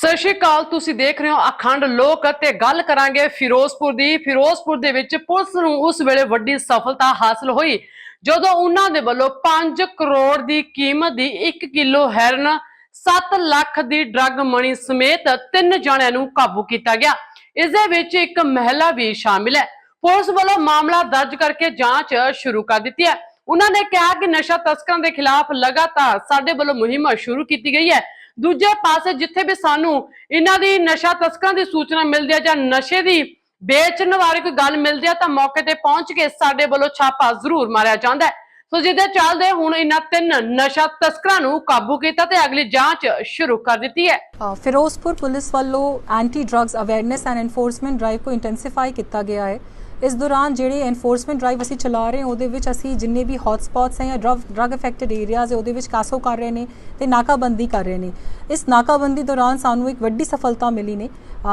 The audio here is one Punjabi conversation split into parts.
ਸਤਿ ਸ਼੍ਰੀ ਅਕਾਲ, ਤੁਸੀਂ ਦੇਖ ਰਹੇ ਹੋ ਅਖੰਡ ਲੋਕ ਅਤੇ ਗੱਲ ਕਰਾਂਗੇ ਫਿਰੋਜ਼ਪੁਰ ਦੀ। ਫਿਰੋਜ਼ਪੁਰ ਦੇ ਵਿੱਚ ਪੁਲਿਸ ਨੂੰ ਉਸ ਵੇਲੇ ਵੱਡੀ ਸਫਲਤਾ ਹਾਸਲ ਹੋਈ, ਜਦੋਂ ਉਹਨਾਂ ਦੇ ਵੱਲੋਂ 5 ਕਰੋੜ ਦੀ ਕੀਮਤ ਦੀ 1 ਕਿਲੋ ਹੈਰਨ 7 ਲੱਖ ਦੀ ਡਰੱਗ ਮਣੀ ਸਮੇਤ ਤਿੰਨ ਜਣਿਆਂ ਨੂੰ ਕਾਬੂ ਕੀਤਾ ਗਿਆ। ਇਸ ਦੇ ਵਿੱਚ ਇੱਕ ਮਹਿਲਾ ਵੀ ਸ਼ਾਮਿਲ ਹੈ। ਪੁਲਿਸ ਵੱਲੋਂ ਮਾਮਲਾ ਦਰਜ ਕਰਕੇ ਜਾਂਚ ਸ਼ੁਰੂ ਕਰ ਦਿੱਤੀ ਹੈ। ਉਹਨਾਂ ਨੇ ਕਿਹਾ ਕਿ ਨਸ਼ਾ ਤਸਕਰਾਂ ਦੇ ਖਿਲਾਫ ਲਗਾਤਾਰ ਸਾਡੇ ਵੱਲੋਂ ਮੁਹਿੰਮ ਸ਼ੁਰੂ ਕੀਤੀ ਗਈ ਹੈ। ਦੂਜੇ ਪਾਸੇ ਜਿੱਥੇ ਵੀ ਸਾਨੂੰ ਇਹਨਾਂ ਦੀ ਨਸ਼ਾ ਤਸਕਰਾਂ ਦੀ ਸੂਚਨਾ ਮਿਲਦੀ ਹੈ ਜਾਂ ਨਸ਼ੇ ਦੀ ਵੇਚਣ ਬਾਰੇ ਕੋਈ ਗੱਲ ਮਿਲਦੀ ਹੈ ਤਾਂ ਮੌਕੇ ਤੇ ਪਹੁੰਚ ਕੇ ਸਾਡੇ ਵੱਲੋਂ ਛਾਪਾ ਜ਼ਰੂਰ ਮਾਰਿਆ ਜਾਂਦਾ ਹੈ। ਸੋ ਜਿਹਦੇ ਚੱਲਦੇ ਹੁਣ ਇਹਨਾਂ ਤਿੰਨ ਨਸ਼ਾ ਤਸਕਰਾਂ ਨੂੰ ਕਾਬੂ ਕੀਤਾ ਤੇ ਅਗਲੀ ਜਾਂਚ ਸ਼ੁਰੂ ਕਰ ਦਿੱਤੀ ਹੈ। ਫਿਰੋਜ਼ਪੁਰ ਪੁਲਿਸ ਵੱਲੋਂ anti drugs awareness and enforcement drive ਕੋ ਇੰਟੈਂਸੀਫਾਈ ਕੀਤਾ ਗਿਆ ਹੈ। ਇਸ ਦੌਰਾਨ ਜਿਹੜੇ ਐਨਫੋਰਸਮੈਂਟ ਡਰਾਈਵ ਅਸੀਂ ਚਲਾ ਰਹੇ ਹਾਂ, ਉਹਦੇ ਵਿੱਚ ਅਸੀਂ ਜਿੰਨੇ ਵੀ ਹੌਟ ਸਪੌਟਸ ਹੈ ਜਾਂ ਡਰੱਗ ਡਰੱਗ ਅਫੈਕਟਡ ਏਰੀਆਜ਼ ਹੈ, ਉਹਦੇ ਵਿੱਚ ਕਾਸੋ ਕਰ ਰਹੇ ਨੇ ਤੇ ਨਾਕਾਬੰਦੀ ਕਰ ਰਹੇ ਨੇ। ਇਸ ਨਾਕਾਬੰਦੀ ਦੌਰਾਨ ਸਾਨੂੰ ਇੱਕ ਵੱਡੀ ਸਫਲਤਾ ਮਿਲੀ ਨੇ।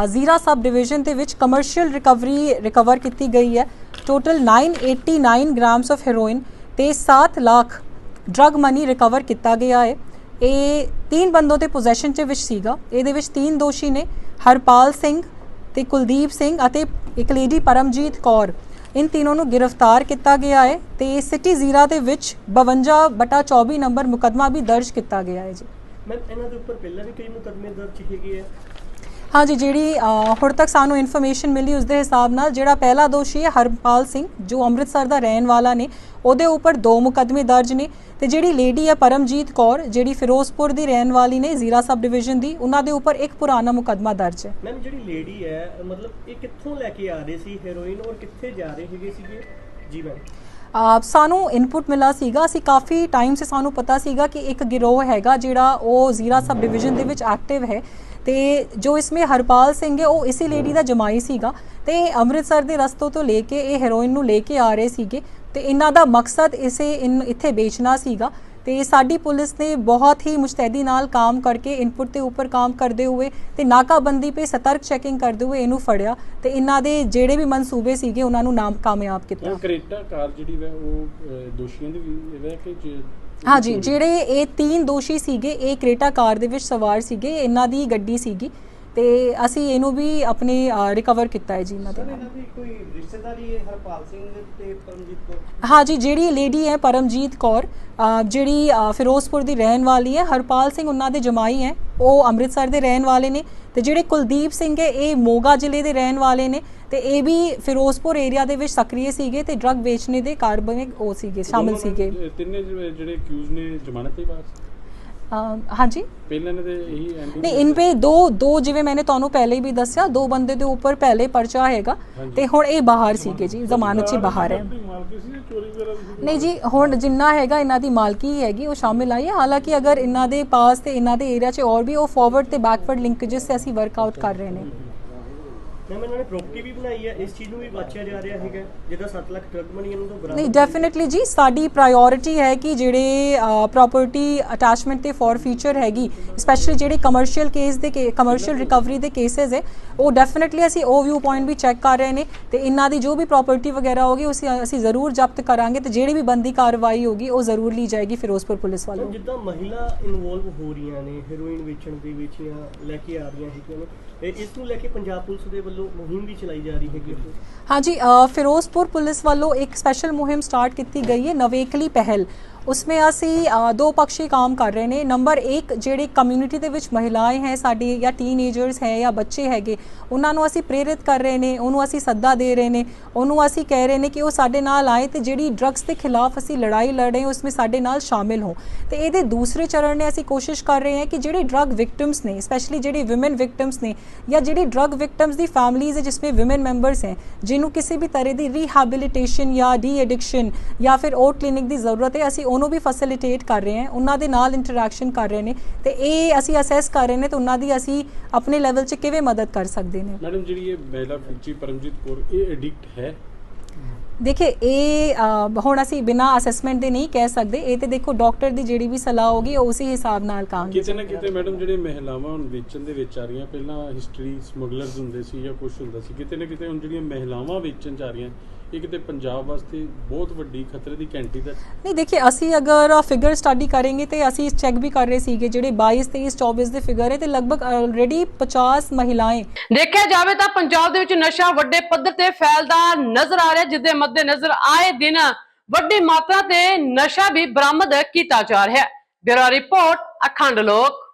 ਜ਼ੀਰਾ ਸਬ ਡਿਵੀਜ਼ਨ ਦੇ ਵਿੱਚ ਕਮਰਸ਼ੀਅਲ ਰਿਕਵਰੀ ਰਿਕਵਰ ਕੀਤੀ ਗਈ ਹੈ। ਟੋਟਲ 989 ਗ੍ਰਾਮਸ ਆਫ ਹੈਰੋਇਨ ਤੇ 7 ਲੱਖ ਡਰੱਗ ਮਨੀ ਰਿਕਵਰ ਕੀਤਾ ਗਿਆ ਹੈ। ਇਹ ਤਿੰਨ ਬੰਦੋਂ ਦੇ ਪੋਜੈਸ਼ਨ ਚ ਵਿੱਚ ਸੀਗਾ। ਇਹਦੇ ਵਿੱਚ ਤਿੰਨ ਦੋਸ਼ੀ ਨੇ, ਹਰਪਾਲ ਸਿੰਘ ਤੇ ਕੁਲਦੀਪ ਸਿੰਘ ਅਤੇ ਇੱਕ ਲੇਡੀ ਪਰਮਜੀਤ ਕੌਰ। ਇਨ ਤਿੰਨੋਂ ਨੂੰ ਗ੍ਰਿਫਤਾਰ ਕੀਤਾ ਗਿਆ ਹੈ ਤੇ ਸਿਟੀ ਜ਼ੀਰਾ ਦੇ ਵਿੱਚ 52 ਬਟਾ 24 ਨੰਬਰ ਮੁਕਦਮਾ ਵੀ ਦਰਜ ਕੀਤਾ ਗਿਆ ਹੈ ਜੀ। ਮੈਂ ਇਹਨਾਂ ਦੇ ਉੱਪਰ ਪਹਿਲਾਂ ਵੀ ਕਈ ਮੁਕੱਦਮੇ ਦਰਜ ਹੈਗੇ ਆ। ਹਾਂਜੀ, ਜਿਹੜੀ ਹੁਣ ਤੱਕ ਸਾਨੂੰ ਇਨਫੋਰਮੇਸ਼ਨ ਮਿਲੀ ਉਸ ਦੇ ਹਿਸਾਬ ਨਾਲ ਜਿਹੜਾ ਪਹਿਲਾ ਦੋਸ਼ੀ ਹੈ ਹਰਪਾਲ ਸਿੰਘ, ਜੋ ਅੰਮ੍ਰਿਤਸਰ ਦਾ ਰਹਿਣ ਵਾਲਾ ਨੇ, ਉਹਦੇ ਉੱਪਰ ਦੋ ਮੁਕੱਦਮੇ ਦਰਜ ਨੇ ਤੇ ਜਿਹੜੀ ਲੇਡੀ ਹੈ ਪਰਮਜੀਤ ਕੌਰ, ਜਿਹੜੀ ਫਿਰੋਜ਼ਪੁਰ ਦੀ ਰਹਿਣ ਵਾਲੀ ਨੇ ਜ਼ੀਰਾ ਸਬ ਡਿਵੀਜ਼ਨ ਦੀ, ਉਹਨਾਂ ਦੇ ਉੱਪਰ ਇੱਕ ਪੁਰਾਣਾ ਮੁਕੱਦਮਾ ਦਰਜ ਹੈ। ਮੈਮ ਜਿਹੜੀ ਲੇਡੀ ਹੈ, ਮਤਲਬ ਇਹ ਕਿੱਥੋਂ ਲੈ ਕੇ ਆ ਰਹੇ ਸੀ ਹੈਰੋਇਨ ਔਰ ਕਿੱਥੇ ਜਾ ਰਹੇ ਸੀਗੇ? ਜੀ ਮੈਮ ਸਾਨੂੰ ਇਨਪੁਟ ਮਿਲਾ ਸੀਗਾ। ਅਸੀਂ ਕਾਫੀ ਟਾਈਮ ਸੇ ਸਾਨੂੰ ਪਤਾ ਸੀਗਾ ਕਿ ਇੱਕ ਗਿਰੋਹ ਹੈਗਾ ਜਿਹੜਾ ਉਹ ਜ਼ੀਰਾ ਸਬ ਡਿਵੀਜ਼ਨ ਦੇ ਵਿੱਚ ਐਕਟਿਵ ਹੈ। ਤੇ ਜੋ ਇਸਮੇ ਹਰਪਾਲ ਸਿੰਘ ਹੈ, ਉਹ ਇਸੇ ਲੇਡੀ ਦਾ ਜਮਾਈ ਸੀਗਾ। ਤੇ ਅੰਮ੍ਰਿਤਸਰ ਦੇ ਰਸਤੋਂ ਤੋਂ ਲੈ ਕੇ ਇਹ ਹੈਰੋਇਨ ਨੂੰ ਲੈ ਕੇ ਆ ਰਹੇ ਸੀਗੇ। ਤੇ ਇਹਨਾਂ ਦਾ ਮਕਸਦ ਇਸੇ ਇਨ- ਇੱਥੇ ਵੇਚਣਾ ਸੀਗਾ। ਤੇ ਸਾਡੀ ਪੁਲਿਸ ਨੇ ਬਹੁਤ ਹੀ ਮੁਸਤੈਦੀ ਨਾਲ ਕੰਮ ਕਰਕੇ ਇਨਪੁਟ ਦੇ ਉੱਪਰ ਕੰਮ ਕਰਦੇ ਹੋਏ ਤੇ ਨਾਕਾਬੰਦੀ ਤੇ ਸਤਰਕ ਚੈਕਿੰਗ ਕਰਦੇ ਹੋਏ ਇਹਨੂੰ ਫੜਿਆ ਤੇ ਇਹਨਾਂ ਦੇ ਜਿਹੜੇ ਵੀ ਮਨਸੂਬੇ ਸੀਗੇ ਉਹਨਾਂ ਨੂੰ ਨਾਮ ਕਾਮਯਾਬ ਕੀਤਾ। ਕਰੇਟਾ ਕਾਰ ਜਿਹੜੀ ਵੈ ਉਹ ਦੋਸ਼ੀਆਂ ਦੀ ਵੀ ਹੈ ਕਿ ਜੇ- ਹਾਂਜੀ ਜਿਹੜੇ ਇਹ ਤਿੰਨ ਦੋਸ਼ੀ ਸੀਗੇ ਇਹ ਕ੍ਰੇਟਾ ਕਾਰ ਦੇ ਵਿੱਚ ਸਵਾਰ ਸੀਗੇ ਇਹਨਾਂ ਦੀ ਗੱਡੀ ਸੀਗੀ। ਤੇ ਅਸੀਂ ਇਹਨੂੰ ਵੀ ਆਪਣੇ ਰਿਕਵਰ ਕੀਤਾ ਹੈ ਜੀ ਇਹਨਾਂ ਦੇ ਨਾਲ। ਕੋਈ ਰਿਸ਼ਤੇਦਾਰੀ ਹੈ ਹਰਪਾਲ ਸਿੰਘ ਤੇ ਪਰਮਜੀਤ ਕੌਰ? ਹਾਂਜੀ ਜਿਹੜੀ ਲੇਡੀ ਹੈ ਪਰਮਜੀਤ ਕੌਰ ਜਿਹੜੀ ਫਿਰੋਜ਼ਪੁਰ ਦੀ ਰਹਿਣ ਵਾਲੀ ਹੈ ਹਰਪਾਲ ਸਿੰਘ ਉਹਨਾਂ ਦੇ ਜਮਾਈ ਹੈ। ਉਹ ਅੰਮ੍ਰਿਤਸਰ ਦੇ ਰਹਿਣ ਵਾਲੇ ਨੇ ਤੇ ਜਿਹੜੇ ਕੁਲਦੀਪ ਸਿੰਘ ਹੈ ਇਹ ਮੋਗਾ ਜ਼ਿਲ੍ਹੇ ਦੇ ਰਹਿਣ ਵਾਲੇ ਨੇ ਤੇ ਇਹ ਵੀ ਫਿਰੋਜ਼ਪੁਰ ਏਰੀਆ ਦੇ ਵਿੱਚ ਸਕਰੀਏ ਸੀਗੇ ਤੇ ਡਰੱਗ ਵੇਚਣੇ ਦੇ ਕਾਰੋਬਾਰ ਵਿੱਚ ਉਹ ਸੀਗੇ ਸ਼ਾਮਿਲ ਸੀਗੇ। ਤਿੰਨੇ ਜਿਹੜੇ ਅਕਿਊਜ਼ ਨੇ ਜ਼ਮਾਨਤ ਤੇ ਬਾਅਦ? ਅ, ਹਾਂਜੀ? ਪਹਿਲਾਂ ਇਹਨਾਂ ਦੇ ਇਹੀ ਐਂਟੀ ਨਹੀਂ ਇਨ ਪੇ ਦੋ ਦੋ ਜਿਵੇਂ ਮੈਨੇ ਤੁਹਾਨੂੰ ਪਹਿਲੇ ਹੀ ਵੀ ਦੱਸਿਆ ਦੋ ਬੰਦੇ ਦੇ ਉੱਪਰ ਪਹਿਲੇ ਪਰਚਾ ਹੈਗਾ। ਤੇ ਹੁਣ ਇਹ ਬਾਹਰ ਸੀਗੇ ਜੀ ਜ਼ਮਾਨਤ 'ਚ ਬਾਹਰ ਹੈ। ਨਹੀਂ ਜੀ ਹੁਣ ਜਿੰਨਾ ਹੈਗਾ ਇਹਨਾਂ ਦੀ ਮਾਲਕੀ ਹੈਗੀ ਉਹ ਸ਼ਾਮਿਲ ਆਈ ਹੈ। ਹਾਲਾਂਕਿ ਅਗਰ ਇਹਨਾਂ ਦੇ ਪਾਸ ਤੇ ਇਹਨਾਂ ਦੇ ਏਰੀਆ 'ਚ ਹੋਰ ਵੀ ਉਹ ਫਾਰਵਰਡ ਤੇ ਬੈਕਵਰਡ ਲਿੰਕੇजेस ਤੇ ਅਸੀਂ ਵਰਕਆਊਟ ਕਰ ਰਹੇ ਨੇ। ਨਹੀਂ ਡੈਫੀਨਿਟਲੀ ਜੀ ਸਾਡੀ ਪ੍ਰਾਇੋਰਟੀ ਹੈ ਕਿ ਜਿਹੜੇ ਪ੍ਰਾਪਰਟੀ ਅਟੈਚਮੈਂਟ ਤੇ ਫॉर ਫੀਚਰ ਹੈਗੀ ਸਪੈਸ਼ਲੀ ਜਿਹੜੇ ਕਮਰਸ਼ੀਅਲ ਕੇਸ ਦੇ ਕਮਰਸ਼ੀਅਲ ਰਿਕਵਰੀ ਦੇ ਕੇਸਸ ਹੈ ਉਹ ਡੈਫੀਨਿਟਲੀ ਅਸੀਂ ਉਹ ਵਿਊ ਪੁਆਇੰਟ ਵੀ ਚੈੱਕ ਕਰ ਰਹੇ ਨੇ ਤੇ ਇਹਨਾਂ ਦੀ ਜੋ ਵੀ ਪ੍ਰਾਪਰਟੀ ਵਗੈਰਾ ਹੋਗੀ ਉਸ ਅਸੀਂ ਜ਼ਰੂਰ ਜ਼ਬਤ ਕਰਾਂਗੇ ਤੇ ਜਿਹੜੀ ਵੀ ਬੰਦੀ ਕਾਰਵਾਈ ਹੋਗੀ ਉਹ ਜ਼ਰੂਰ ਲਈ ਜਾਏਗੀ ਫਿਰੋਜ਼ਪੁਰ ਪੁਲਿਸ ਵੱਲੋਂ। ਜਿੱਦਾਂ ਮਹਿਲਾ ਇਨਵੋਲਵ ਹੋ ਰਹੀਆਂ ਨੇ ਹੈਰੋਇਨ ਵੇਚਣ ਦੇ ਵਿੱਚ ਜਾਂ ਲੈ ਕੇ ਆ ਰਹੀਆਂ ਹੈਗੀਆਂ ਨੇ ਇਸ ਨੂੰ ਲੈ ਕੇ ਪੰਜਾਬ ਪੁਲਿਸ ਦੇ ਵੱਲੋਂ ਮੁਹਿੰਮ ਵੀ ਚਲਾਈ ਜਾ ਰਹੀ ਹੈਗੀ ਹਾਂਜੀ ਅ, ਫਿਰੋਜ਼ਪੁਰ ਪੁਲਿਸ ਵੱਲੋਂ ਇੱਕ ਸਪੈਸ਼ਲ ਮੁਹਿੰਮ ਸਟਾਰਟ ਕੀਤੀ ਗਈ ਹੈ ਨਵੇਕਲੀ ਪਹਿਲ। ਉਸਮੇ ਅਸੀਂ ਦੋ ਪੱਖੀ ਕੰਮ ਕਰ ਰਹੇ ਨੇ। ਨੰਬਰ 1 ਜਿਹੜੀ ਕਮਿਊਨਿਟੀ ਦੇ ਵਿੱਚ ਮਹਿਲਾਏ ਹੈ, ਸਾਡੀ ਜਾਂ ਟੀਨੇਜਰਸ ਹੈ ਜਾਂ ਬੱਚੇ ਹੈਗੇ, ਉਹਨਾਂ ਨੂੰ ਅਸੀਂ ਪ੍ਰੇਰਿਤ ਕਰ ਰਹੇ ਨੇ, ਉਹਨੂੰ ਅਸੀਂ ਸੱਦਾ ਦੇ ਰਹੇ ਨੇ। ਉਹਨੂੰ ਅਸੀਂ ਕਹਿ ਰਹੇ ਨੇ ਕਿ ਉਹ ਸਾਡੇ ਨਾਲ ਆਏ ਤੇ ਜਿਹੜੀ ਡਰੱਗਸ ਦੇ ਖਿਲਾਫ ਅਸੀਂ ਲੜਾਈ ਲੜ ਰਹੇ, ਉਸਮੇ ਸਾਡੇ ਨਾਲ ਸ਼ਾਮਿਲ ਹੋ ਤੇ ਇਹਦੇ ਦੂਸਰੇ ਚਰਨ ਨੇ ਅਸੀਂ ਕੋਸ਼ਿਸ਼ ਕਰ ਰਹੇ ਹਾਂ ਕਿ ਜਿਹੜੇ ਡਰੱਗ ਵਿਕਟਿਮਸ ਨੇ ਸਪੈਸ਼ਲੀ ਜਿਹੜੀ ਔਮਨ ਵਿਕਟਿਮਸ ਨੇ, ਜਾਂ ਜਿਹੜੀ ਡਰੱਗ ਵਿਕਟਿਮਸ ਦੀ ਫੈਮਲੀਜ਼ ਹੈ ਜਿਸ ਵਿੱਚ ਔਮਨ ਮੈਂਬਰਸ ਹੈ, ਜਿਹਨੂੰ ਕਿਸੇ ਵੀ ਤਰ੍ਹਾਂ ਦੀ ਰੀਹੈਬਿਲਿਟੇਸ਼ਨ ਜਾਂ ਡੀ ਐਡਿਕਸ਼ਨ ਜਾਂ ਫਿਰ ਔਰ ਕਲੀਨਿਕ ਦੀ ਜ਼ਰੂਰਤ ਹੈ, ਅਸੀਂ ਉਹਨੂੰ ਵੀ ਫੈਸਿਲਿਟੇਟ ਕਰ ਰਹੇ ਹਾਂ ਉਹਨਾਂ ਦੇ ਨਾਲ ਇੰਟਰੈਕਸ਼ਨ ਕਰ ਰਹੇ ਨੇ ਤੇ ਇਹ ਅਸੀਂ ਅਸੈਸ ਕਰ ਰਹੇ ਨੇ ਤੇ ਉਹਨਾਂ ਦੀ ਅਸੀਂ ਆਪਣੇ ਲੈਵਲ 'ਚ ਕਿਵੇਂ ਮਦਦ ਕਰ ਸਕਦੇ ਨੇ। ਮੈਡਮ ਜਿਹੜੀ ਇਹ ਮਹਿਲਾ ਫੁੱਚੀ ਪਰਮਜੀਤ ਕੌਰ ਇਹ ਐਡਿਕਟ ਹੈ? ਦੇਖੇ ਇਹ ਹੁਣ ਅਸੀਂ ਬਿਨਾ ਅਸੈਸਮੈਂਟ ਦੇ ਨਹੀਂ ਕਹਿ ਸਕਦੇ ਇਹ ਤੇ ਦੇਖੋ ਡਾਕਟਰ ਦੀ ਜਿਹੜੀ ਵੀ ਸਲਾਹ ਹੋਗੀ ਉਹ ਉਸੇ ਹਿਸਾਬ ਨਾਲ ਕੰਮ ਕਿਤੇ ਨਾ ਕਿਤੇ ਮੈਡਮ ਜਿਹੜੇ ਮਹਿਲਾਵਾਂ ਹੁਣ ਵੇਚਣ ਦੇ ਵਿੱਚ ਆ ਰਹੀਆਂ ਪਹਿਲਾਂ ਹਿਸਟਰੀ ਸਮਗਲਰਸ ਹੁੰਦੇ ਸੀ ਜਾਂ ਕੁਝ ਹੁੰਦਾ ਸੀ ਕਿਤੇ ਨਾ ਕਿਤੇ ਹੁਣ ਜਿਹੜੀਆਂ ਮਹਿਲਾਵਾਂ ਵੇਚਣ ਜਾ ਰਹੀਆਂ ਇਹ ਕਿਤੇ ਪੰਜਾਬ ਵਾਸਤੇ ਬਹੁਤ ਵੱਡੀ ਖਤਰੇ ਦੀ ਘੰਟੀ ਦਾ ਨਹੀਂ ਦੇਖिए ਅਸੀਂ ਅਗਰ ਫਿਗਰ ਸਟੱਡੀ ਕਰਾਂਗੇ ਤੇ ਅਸੀਂ ਚੈੱਕ ਵੀ ਕਰ ਰਹੇ ਸੀਗੇ ਜਿਹੜੇ 22 23 24 ਦੇ ਫਿਗਰ ਹੈ ਤੇ ਲਗਭਗ ਆਲਰੇਡੀ 50 ਮਹਿਲਾएं ਦੇਖਿਆ ਜਾਵੇ ਤਾਂ ਪੰਜਾਬ ਦੇ ਵਿੱਚ ਨਸ਼ਾ ਵੱਡੇ ਪੱਧਰ ਤੇ ਫੈਲਦਾ ਨਜ਼ਰ ਆ ਰਿਹਾ ਜਿਸ ਦੇ ਮੱਦੇ ਨਜ਼ਰ ਆਏ ਦਿਨ ਵੱਡੀ ਮਾਤਰਾ ਤੇ ਨਸ਼ਾ ਵੀ ਬਰਾਮਦ ਕੀਤਾ ਜਾ ਰਿਹਾ ਹੈ। ਬਿਊਰੋ ਰਿਪੋਰਟ ਅਖੰਡ ਲੋਕ।